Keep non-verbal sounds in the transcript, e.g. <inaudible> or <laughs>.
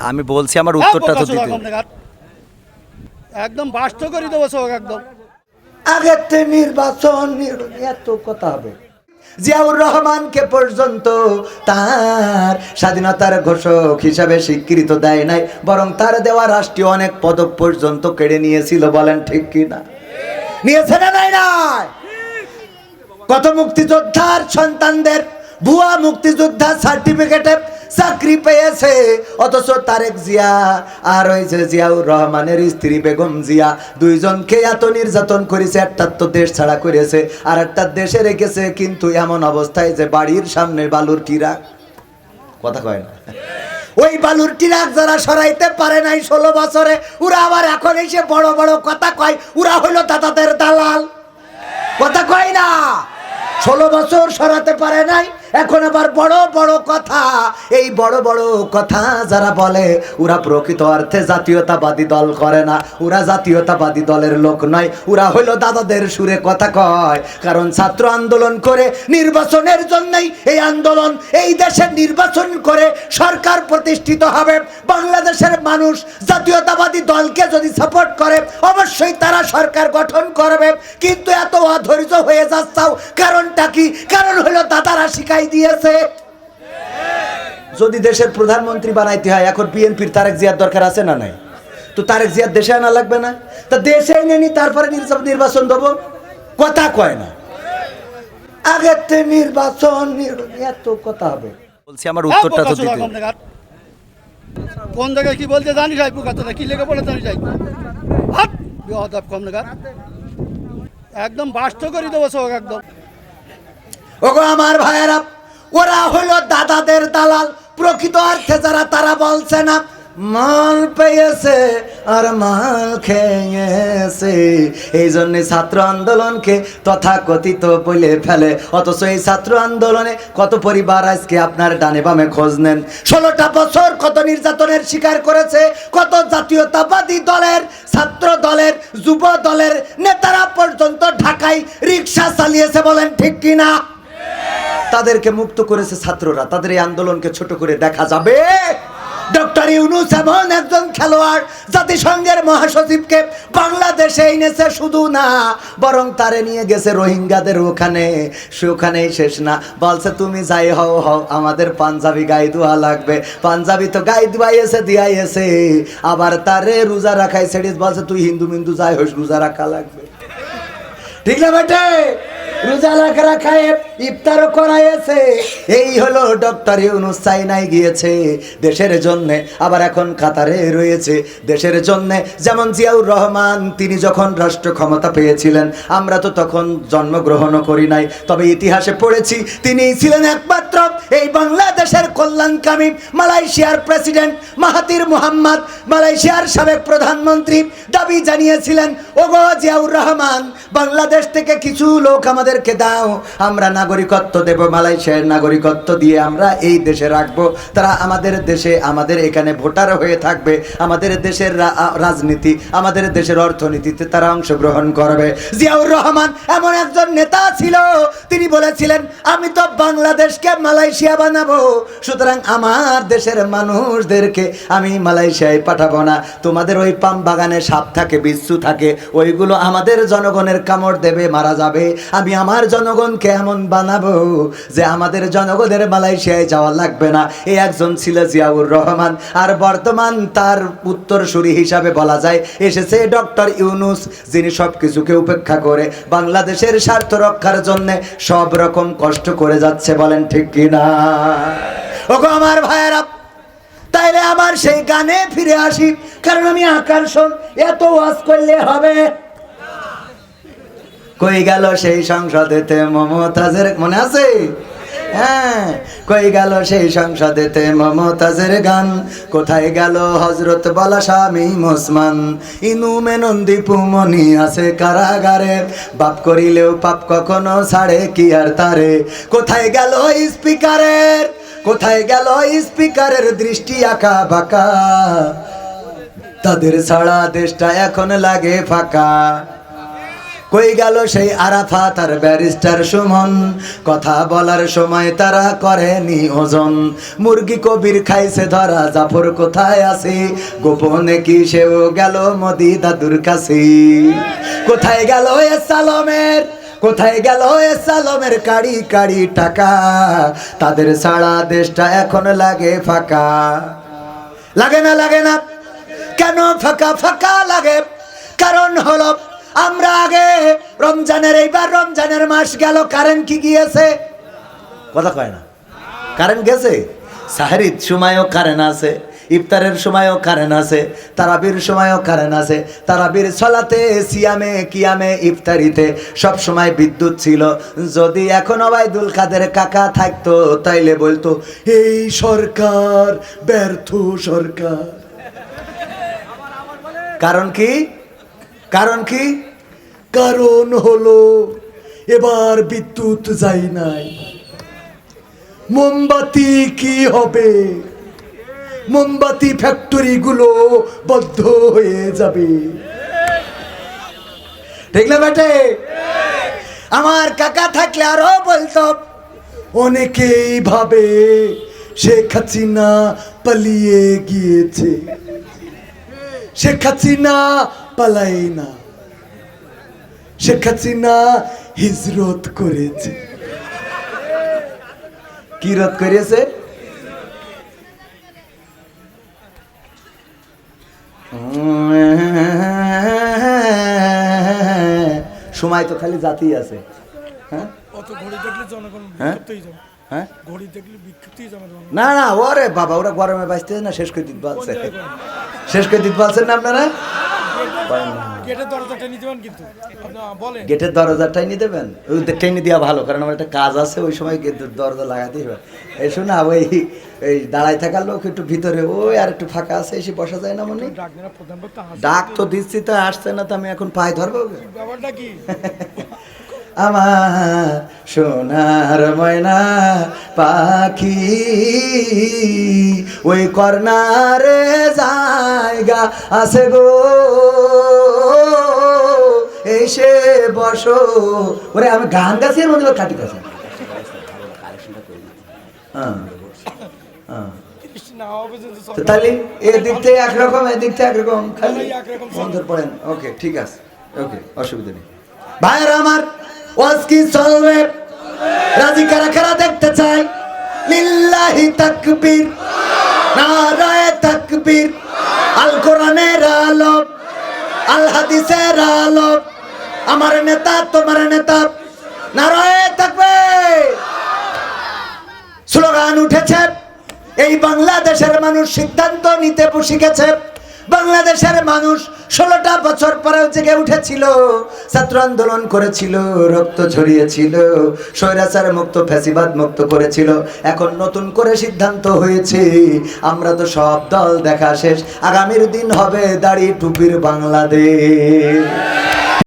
আমি বলছি আমার উত্তরটা তো দিতে একদম বাস্ত করে দেবো সব একদম। আগেতে নির্বাচন এত কথা হবে। জিয়াউর রহমানকে পর্যন্ত তার স্বাধীনতার ঘোষক হিসাবে স্বীকৃত দেয় নাই বরং তার দেওয়া রাষ্ট্রীয় অনেক পদক পর্যন্ত কেড়ে নিয়েছিল বলেন ঠিক কি না নিয়েছে না নাই নাই? কত মুক্তিযোদ্ধার সন্তানদের ভুয়া মুক্তিযোদ্ধা সার্টিফিকেটে চাকরি পেয়েছে, অথচ তারেক জিয়া আর ওই যে জিয়াউর রহমানের স্ত্রী বেগম জিয়া দুইজনকে এত নির্যাতন করেছে, একটা তো দেশ ছাড়া করেছে, আর একটা দেশে রেখেছে, কিন্তু এমন অবস্থায় যে বাড়ির সামনে বালুর টিরা কথা কয় না। ওই বালুর টিরাক যারা সরাইতে পারে নাই ষোলো বছরে, ওরা আবার এখন এসে বড় বড় কথা কয়, ওরা হইল দাদাদের দালাল। কথা কয় না? ষোলো বছর সরাতে পারে নাই এখন আবার বড় বড় কথা। এই বড় বড় কথা যারা বলে, ওরা প্রকৃত অর্থে জাতীয়তাবাদী দল করে না। ওরা জাতীয়তাবাদী দলের লোক নয়, ওরা হইল দাদাদের সুরে কথা কয়। কারণ ছাত্র আন্দোলন করে নির্বাচনের জন্যই এই আন্দোলন, এই দেশের নির্বাচন করে সরকার প্রতিষ্ঠিত হবে। বাংলাদেশের মানুষ জাতীয়তাবাদী দলকে যদি সাপোর্ট করে, অবশ্যই তারা সরকার গঠন করবে। কিন্তু এত অধৈর্য হয়ে যাচ্ছাও কারণটা কি? কারণ হলো দাদারা শিখাই দিয়েছে। যদি দেশের প্রধানমন্ত্রী বানাইতে হয় এখন বিএনপির তারেক জিয়ার দরকার আছে না নাই? তো তারেক জিয়ার দেশে আনা লাগবে না? তা দেশে এনে নি তারপরে নির্বাচন- দেবো? কথা কয় না। আগের থেকে নির্বাচন এত কথা হবে। বলছি আমার উত্তরটা তো দিতে কোন জায়গায়? কি বলতে জানি যাই কি লেগে বলে জানি যাই হাট বিহদাব কম নাগাদ একদম বাস্ত করে দেবো সব একদম। ওগো আমার ভাইয়েরা, ওরা হলো দাদাদের দালাল। প্রকৃত অর্থে যারা, তারা বলছে না, মাল পেয়েছে আর মাল খেয়েছে। এই জন্য ছাত্র আন্দোলনকে তথাকথিত বলে ফেলে। অথচ এই ছাত্র আন্দোলনে কত পরিবার আজকে আপনার ডানে বামে খোঁজ নেন? ষোলোটা বছর কত নির্যাতনের শিকার করেছে, কত জাতীয়তাবাদী দলের, ছাত্র দলের, যুব দলের, নেতারা পর্যন্ত ঢাকায় রিক্সা চালিয়েছে বলেন ঠিক কিনা? তাদেরকে মুক্ত করেছে ছাত্ররা। তাদের এই আন্দোলনকে ছোট করে দেখা যাবে। ডক্টর ইউনুস এমন একজন খেলোয়াড় জাতিসংঘের মহাসচিবকে বাংলাদেশে এনেছে শুধু না, বরং তারে নিয়ে গেছে রোহিঙ্গাদের ওখানে। সেখানেই শেষ না। বলছে, তুমি যাই হও হও, আমাদের পাঞ্জাবি গাই দোয়া লাগবে। পাঞ্জাবি তো গাই দুয়াইছে দিয়াইছে আবার তারে রোজা রাখাই সেডিস বলছে, তুই হিন্দু মিন্দু যাই হোস, রোজা রাখা লাগবে। ঠিক না বেটে? রোজা রাখা খায় ইফতার করাইছে এই হলো ডক্টর ইউনুস চাইনায় গিয়েছে। দেশের জন্য আবার এখন কাতারে রয়েছে। দেশের জন্য যেমন জিয়াউর রহমান, তিনি যখন রাষ্ট্র ক্ষমতা পেয়েছিলেন, আমরা তো তখন জন্মগ্রহণও করি নাই, তবে ইতিহাসে পড়েছি তিনি ছিলেন একমাত্র এই বাংলাদেশের কল্যাণকামী মালয়েশিয়ার প্রেসিডেন্ট মাহাতির মুহাম্মদ, মালয়েশিয়ার সাবেক প্রধানমন্ত্রী দাবি জানিয়েছিলেন, ওগো জিয়াউর রহমান, বাংলাদেশ থেকে কিছু লোক আমাদেরকে দাও, আমরা নাগরিকত্ব দেব, মালয়েশিয়ার নাগরিকত্ব দিয়ে আমরা এই দেশে রাখব, তারা আমাদের দেশে, আমাদের এখানে ভোটার হয়ে থাকবে, আমাদের দেশের রাজনীতি, আমাদের দেশের অর্থনীতিতে তারা অংশগ্রহণ করবে। জিয়াউর রহমান এমন একজন নেতা ছিল, তিনি বলেছিলেন, আমি তো বাংলাদেশকে মালয়েশিয়া বানাবো। সুতরাং আমার দেশের মানুষদেরকে আমি মালয়েশিয়ায় পাঠাবো না। তোমাদের ওই পাম বাগানে সাপ থাকে, বিচ্ছু থাকে, ওইগুলো আমাদের জনগণের কামড় দেবে, মারা যাবে। আমি আমার জনগণকে এমন বানাবো যে আমাদের জনগণের মালয়েশিয়ায় যাওয়া লাগবে না। এই একজন ছিল জিয়াউর রহমান। আর বর্তমান তার উত্তরসূরি হিসাবে বলা যায়, এসেছে ডক্টর ইউনুস, যিনি সব কিছুকে উপেক্ষা করে বাংলাদেশের স্বার্থ রক্ষার জন্যে সব রকম কষ্ট করে যাচ্ছে, বলেন ঠিক কিনা ওগো আমার ভাইয়েরা, তাইলে আমার সেই গানে ফিরে আসি, কারণ আমি আকর্ষণ এত ওয়াজ করলে হবে। কই গেল সেই সংসদেতে মমতাজের, মনে আছে? হ্যাঁ কই গেল সেই সংসদেতে মমতাজের গান? কোথায় গেল হজরত বলা স্বামী মুসমান? ইনু মেনন্দি পুমনি আছে কারাগারে, বাপ করিলেও পাপ কখনো ছাড়ে, কি আর তারে? কোথায় গেল স্পিকারের, কোথায় গেল স্পিকারের দৃষ্টি আঁকা বাঁকা? তাদের ছাড়া দেশটা এখন লাগে ফাঁকা। কই গেল সেই আরাফাত আর ব্যারিস্টার সুমন? কথা বলার সময় তারা করেনি ওজন। মুরগি কবির খাইছে ধরা, জাফর কোথায় আছে? গোপনে কি সেও গেল মদি দাদুর কাছে? কোথায় গেল এ সালমের? কোথায় গেল এ সালমের কাড়ি কাড়ি টাকা? তাদের সারা দেশটা এখন লাগে ফাঁকা। লাগে না লাগে না। কেন ফাঁকা ফাঁকা লাগে? কারণ হলো আমরা আগে রমজানের, এইবার রমজানের মাস গেল, কারেন্ট কি গিয়েছে? কথা কয় না। কারেন্ট গেছে? সাহারির সময়ও কারেন্ট আছে, ইফতারের সময়ও কারেন্ট আছে, তারাবির সময়ও কারেন্ট আছে, তারাবির ছলাতে সিয়ামে, কিয়ামে, ইফতারিতে সব সময় বিদ্যুৎ ছিল। যদি এখন ওবায়দুল কাদের কাকা থাকতো, তাইলে বলতো, এই সরকার ব্যর্থ সরকার। কারণ কি? কারণ কি? কারণ হলো, এবার বিদ্যুৎ যাই নাই। মোমবাতি কি হবে? মোমবাতি ফ্যাক্টরি গুলো বদ্ধ হয়ে যাবে। না বেটে? আমার কাকা থাকলে আরও বলতো, অনেকেই ভাবে শেখ হাসিনা পালিয়ে গিয়েছে। শেখ হাসিনা পালাই না শেখ হাসিনা হিজরত করেছে। কি করেছে সময় তো খালি জাতি আছে। হ্যাঁ? হ্যাঁ? হ্যাঁ? না না ওরে বাবা ওরা গরমে বাঁচতে না শেষ করে দিতে পারছে। শেষ করে দিতে পারছেন না আপনারা? গেটের দরজা নিয়ে দেবেন টেনে দেওয়া ভালো কারণ আমার একটা কাজ আছে ওই সময় গেটের দরজা লাগাতেই হবে। এই শোনা ওই এই দাঁড়ায় থাকার লোক একটু ভিতরে ওই আর একটু ফাঁকা আছে এসে বসা যায় না মনে। ডাক তো দিচ্ছি তো আসছে না তো আমি এখন পায়ে ধরবো। ব্যাপারটা কি? <laughs> আমার সোনার ময়না পাখি। ওই কর্নারে জায়গা আছে গো। এসে বসো। ওরে আমি গান গাছি এর মধ্যে কাটি গাছি হ্যাঁ হ্যাঁ। তাহলে এদিক থেকে একরকম এদিক থেকে একরকম খালি পড়েন। ওকে ঠিক আছে। ওকে অসুবিধা নেই। ভাইয়ের আমার ওয়াজ কি চলবে? রাজি কারা কারা দেখতে চাই লিল্লাহি তাকবীর। নারায়ে তাকবীর। আল কোরআনের আলো আল হাদিসের আলো আমার নেতা, তোমার নেতা। নারায়ে তাকবীর। স্লোগান উঠেছে, এই বাংলাদেশের মানুষ সিদ্ধান্ত নিতে বসে বাংলাদেশের মানুষ ষোলোটা বছর পরেও জেগে উঠেছিল, ছাত্র আন্দোলন করেছিল, রক্ত ছড়িয়েছিল স্বৈরাচার মুক্ত, ফ্যাসিবাদ মুক্ত করেছিল। এখন নতুন করে সিদ্ধান্ত হয়েছে, আমরা তো সব দল দেখা শেষ, আগামীর দিন হবে দাড়ি টুপির বাংলাদেশ।